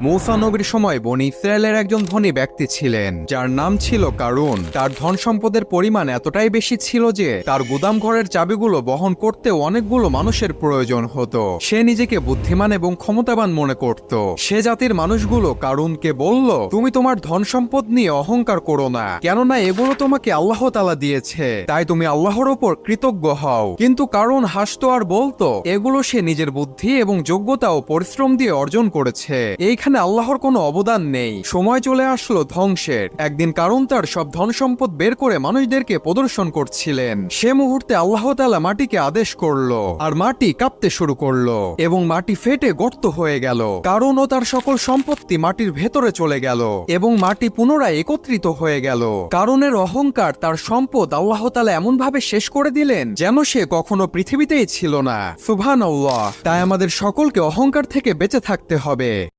মৌসা নবীর সময় বনি ইসরায়েলের একজন ধনী ব্যক্তি ছিলেন, যার নাম ছিল কারুন। তার ধন সম্পদের পরিমাণ এতটাই বেশি ছিল যে, তার গুদাম ঘরের চাবিগুলো বহন করতেও অনেকগুলো মানুষের প্রয়োজন হতো। সে নিজেকে বুদ্ধিমান এবং ক্ষমতাবান মনে করত। সে জাতির মানুষগুলো কারুনকে বলল, তুমি তোমার ধন সম্পদ নিয়ে অহংকার করো না, কেননা এগুলো তোমাকে আল্লাহ তালা দিয়েছে, তাই তুমি আল্লাহর ওপর কৃতজ্ঞ হও। কিন্তু কারণ হাসতো আর বলতো, এগুলো সে নিজের বুদ্ধি এবং যোগ্যতা ও পরিশ্রম দিয়ে অর্জন করেছে। এইখানে আল্লাহর কোনো অবদান নেই। সময় চলে আসলো ধ্বংসের। একদিন কারণ তার সব ধন সম্পদ বের করে মানুষদেরকে প্রদর্শন করছিলেন। সে মুহূর্তে আল্লাহ তালা মাটিকে আদেশ করল আর মাটি কাঁপতে শুরু করল এবং মাটি ফেটে গর্ত হয়ে গেল। কারণ ও তার সকল সম্পত্তি মাটির ভেতরে চলে গেল এবং মাটি পুনরায় একত্রিত হয়ে গেল। কারণের অহংকার তার সম্পদ আল্লাহ তালা এমন ভাবে শেষ করে দিলেন যেন সে কখনো পৃথিবীতেই ছিল না। সুভান তাই আমাদের সকলকে অহংকার থেকে বেঁচে থাকতে হবে।